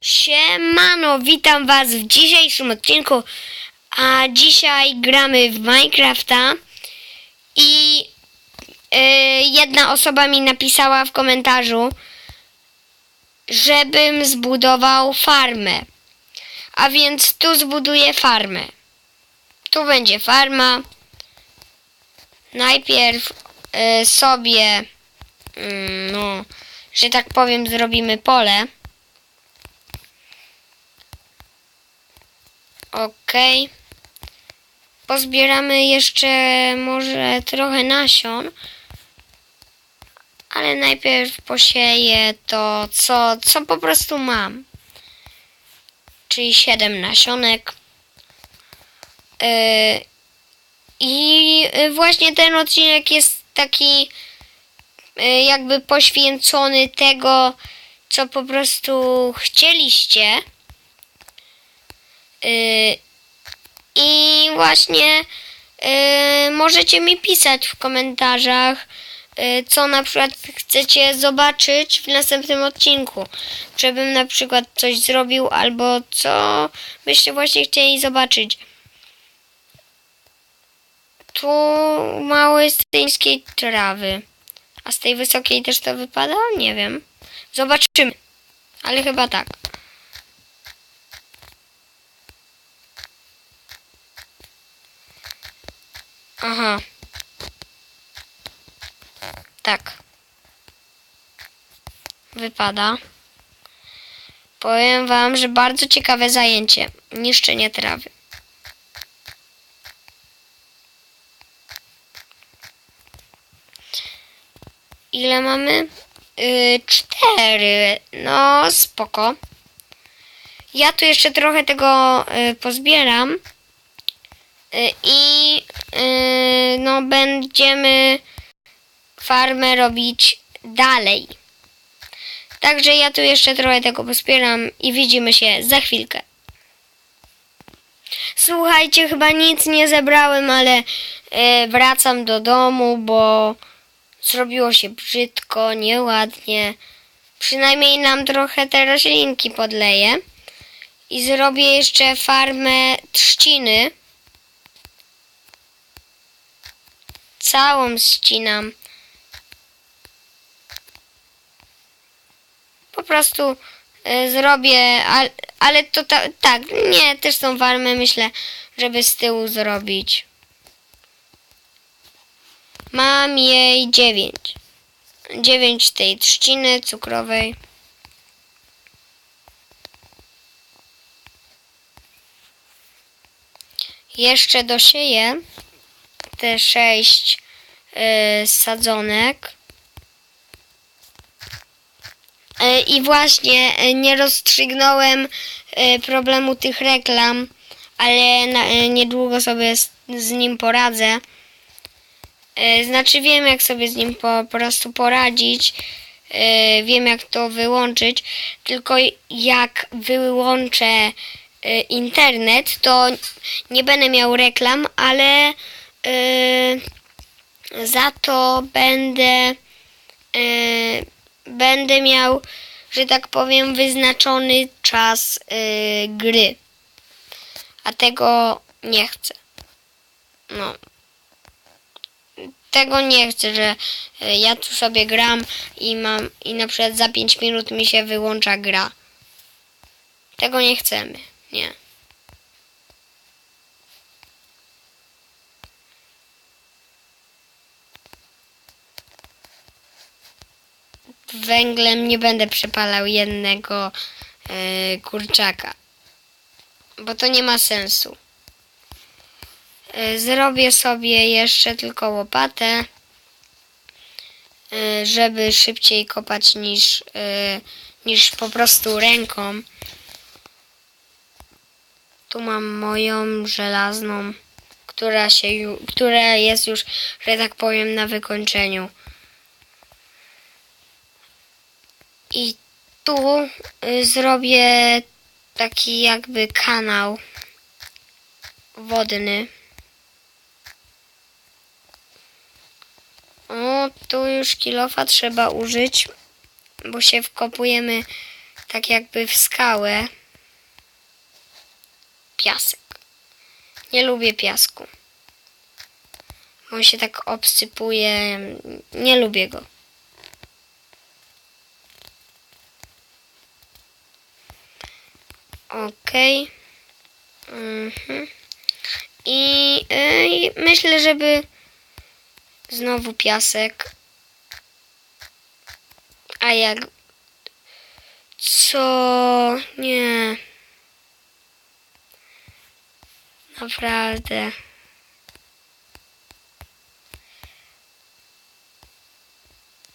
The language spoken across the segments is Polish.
Siemano, witam was w dzisiejszym odcinku, a dzisiaj gramy w Minecrafta i y, jedna osoba mi napisała w komentarzu, żebym zbudował farmę, a więc tu zbuduję farmę. Tu będzie farma. Najpierw y, sobie, mm, no, że tak powiem, zrobimy pole. Okej. Pozbieramy jeszcze może trochę nasion. Ale najpierw posieję to, co, co po prostu mam. Czyli 7 nasionek. Yy, I właśnie ten odcinek jest taki yy, jakby poświęcony tego, co po prostu chcieliście. Yy, I właśnie yy, możecie mi pisać w komentarzach, yy, co na przykład chcecie zobaczyć w następnym odcinku. Żebym na przykład coś zrobił, albo co byście właśnie chcieli zobaczyć. Tu małe z tej niskiej trawy. A z tej wysokiej też to wypada? Nie wiem. Zobaczymy. Ale chyba tak. Aha. Tak. Wypada. Powiem wam, że bardzo ciekawe zajęcie. Niszczenie trawy. Ile mamy? Yy, cztery. No, spoko. Ja tu jeszcze trochę tego y, pozbieram. Y, I no będziemy farmę robić dalej. Także ja tu jeszcze trochę tego pospieram i widzimy się za chwilkę. Słuchajcie, chyba nic nie zebrałem, ale y, wracam do domu, bo zrobiło się brzydko, nieładnie. Przynajmniej nam trochę te roślinki podleję. I zrobię jeszcze farmę trzciny. Całą ścinam. Po prostu y, zrobię, ale, ale to ta, tak, nie, też są farmy, myślę, żeby z tyłu zrobić. Mam jej dziewięć. Dziewięć tej trzciny cukrowej. Jeszcze dosieję te sześć y, sadzonek. Y, I właśnie y, nie rozstrzygnąłem y, problemu tych reklam, ale na, niedługo sobie z, z nim poradzę. Znaczy wiem jak sobie z nim po prostu poradzić. Wiem jak to wyłączyć. Tylko jak wyłączę internet, to nie będę miał reklam, ale za to będę y, będę miał, że tak powiem, wyznaczony czas y, gry. A tego nie chcę. No. Tego nie chcę, że ja tu sobie gram i mam i na przykład za 5 minut mi się wyłącza gra. Tego nie chcemy. Nie. Węglem nie będę przepalał jednego y, kurczaka. Bo to nie ma sensu. Y, Zrobię sobie jeszcze tylko łopatę, y, żeby szybciej kopać niż, niż po prostu ręką. Tu mam moją żelazną, która, się, która jest już, że tak powiem, na wykończeniu. I tu y, zrobię taki jakby kanał wodny. O, tu już kilofa trzeba użyć, bo się wkopujemy tak jakby w skałę. Piasek. Nie lubię piasku. On się tak obsypuje. Nie lubię go. Okej. Mhm. I, y, I myślę, żeby znowu piasek. A jak. Co? Nie. Naprawdę.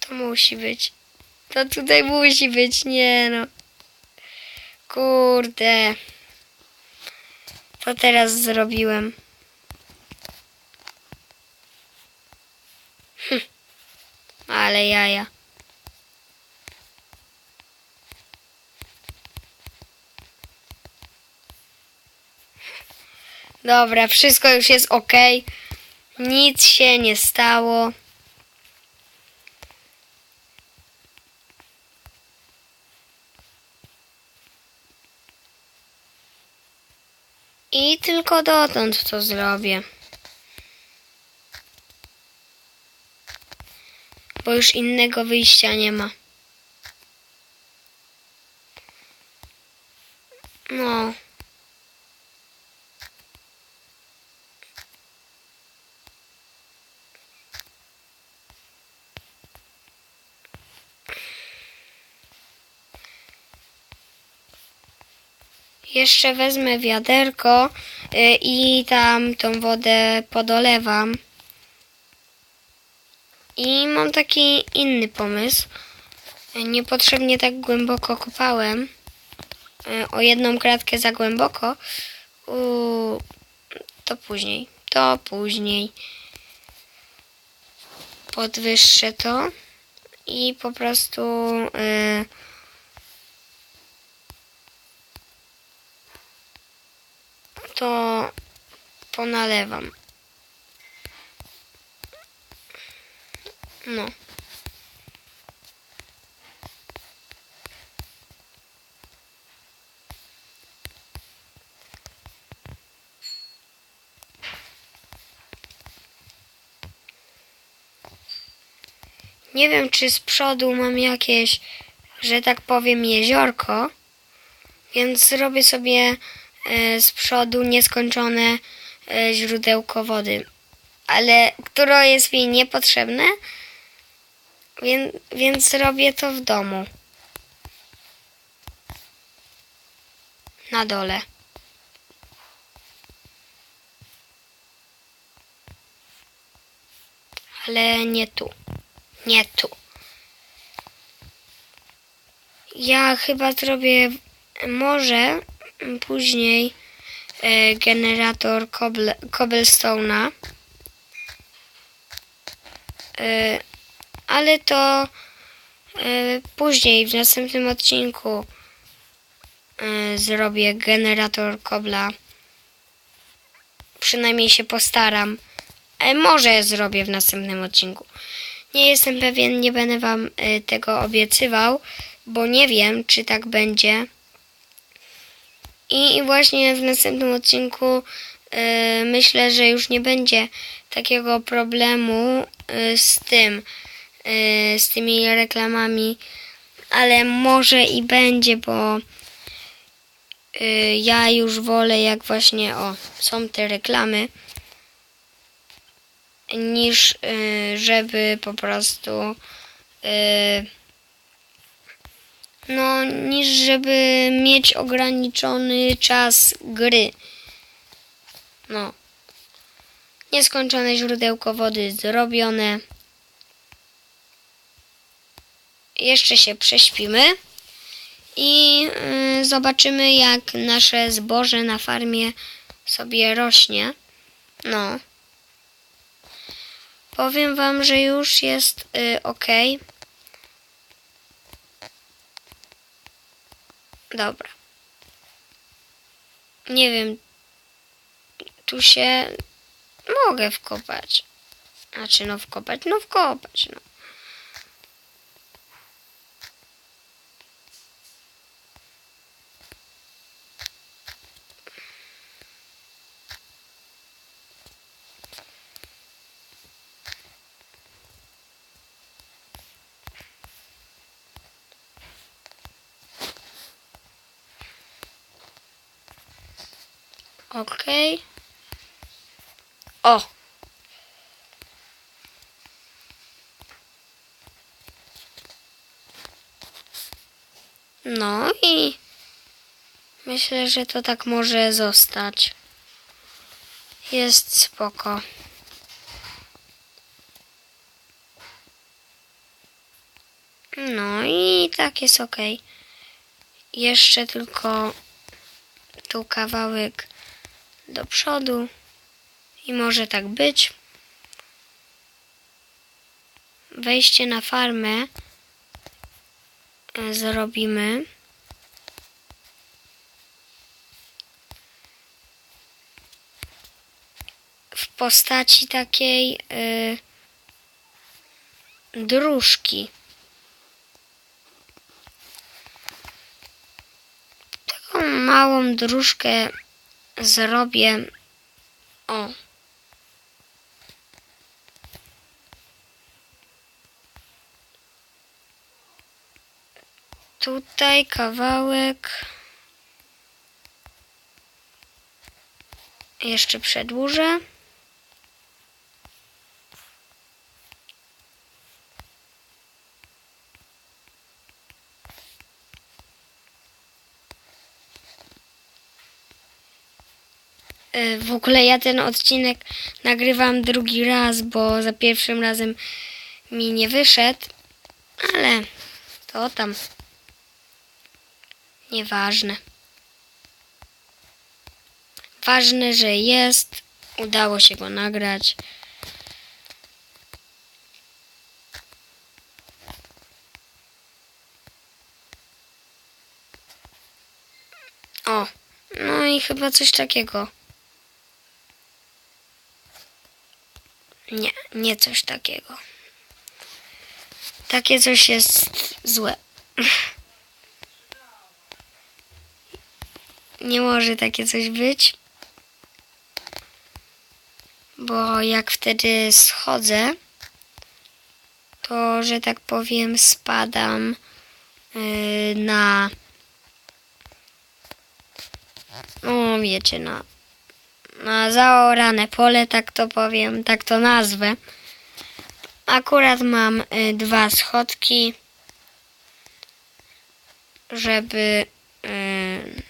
To musi być. To tutaj musi być, nie no. Kurde. Co teraz zrobiłem? Hm. Ale jaja. Dobra, wszystko już jest ok. Nic się nie stało. I tylko dotąd to zrobię. Bo już innego wyjścia nie ma. No. Jeszcze wezmę wiaderko y, i tam tą wodę podolewam. I mam taki inny pomysł. Niepotrzebnie tak głęboko kopałem. Y, O jedną kratkę za głęboko. To później. To później. Podwyższę to i po prostu y, to ponalewam. No. Nie wiem, czy z przodu mam jakieś, że tak powiem, jeziorko, więc zrobię sobie z przodu nieskończone e, źródełko wody, ale które jest mi niepotrzebne, więc, więc robię to w domu. Na dole. Ale nie tu. Nie tu. Ja chyba zrobię może później e, generator cobble, cobblestone'a. E, ale to e, później w następnym odcinku zrobię generator kobla. Przynajmniej się postaram. Może zrobię w następnym odcinku. Nie jestem pewien, nie będę wam tego obiecywał, bo nie wiem, czy tak będzie. I właśnie w następnym odcinku e, myślę, że już nie będzie takiego problemu e, z tym, e, z tymi reklamami, ale może i będzie, bo e, ja już wolę, jak właśnie o, są te reklamy, niż e, żeby po prostu e, no, niż żeby mieć ograniczony czas gry. No. Nieskończone źródełko wody zrobione. Jeszcze się prześpimy i y, zobaczymy, jak nasze zboże na farmie sobie rośnie. No. Powiem wam, że już jest y, ok. Dobra. Nie wiem. Tu się mogę wkopać. Znaczy, no wkopać, no wkopać, no. Okej. O! No i myślę, że to tak może zostać. Jest spoko. No i tak jest ok. Jeszcze tylko tu kawałek do przodu i może tak być. Wejście na farmę e, zrobimy. W postaci takiej y, dróżki. Taką małą dróżkę zrobię. O. Tutaj kawałek. Jeszcze przedłużę. W ogóle ja ten odcinek nagrywam drugi raz, bo za pierwszym razem mi nie wyszedł, ale to tam nieważne. Ważne, że jest, udało się go nagrać. O, no i chyba coś takiego. Nie, coś takiego. Takie coś jest złe. Nie może takie coś być. Bo jak wtedy schodzę, to, że tak powiem, spadam yy, na. No, wiecie, na na zaorane pole, tak to powiem, tak to nazwę. Akurat mam y, dwa schodki, żeby y,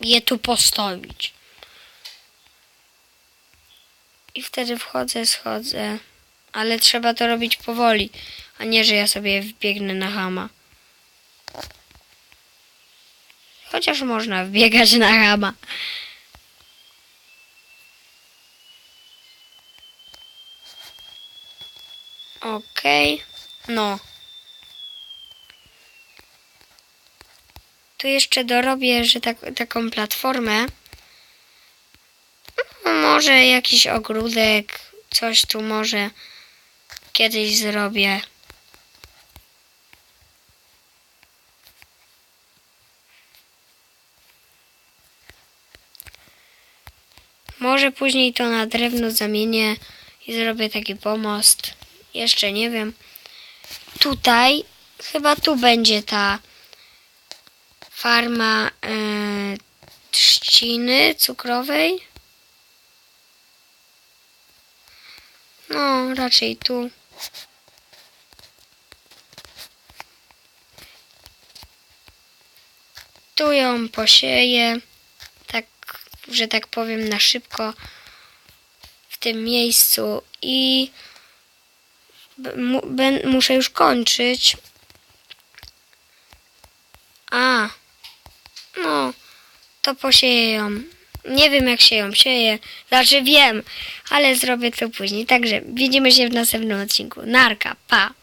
je tu postawić. I wtedy wchodzę, schodzę, ale trzeba to robić powoli, a nie, że ja sobie wbiegnę na hama. Chociaż można wbiegać na hama. Okej, no. Tu jeszcze dorobię, że tak, taką platformę. No, może jakiś ogródek, coś tu może kiedyś zrobię. Może później to na drewno zamienię i zrobię taki pomost. Jeszcze nie wiem. Tutaj, chyba tu będzie ta farma e, trzciny cukrowej. No, raczej tu. Tu ją posieję, tak, że tak powiem, na szybko w tym miejscu i muszę już kończyć. A, no, to posieję. Nie wiem, jak się ją sieje. Znaczy wiem, ale zrobię to później. Także widzimy się w następnym odcinku. Narka, pa!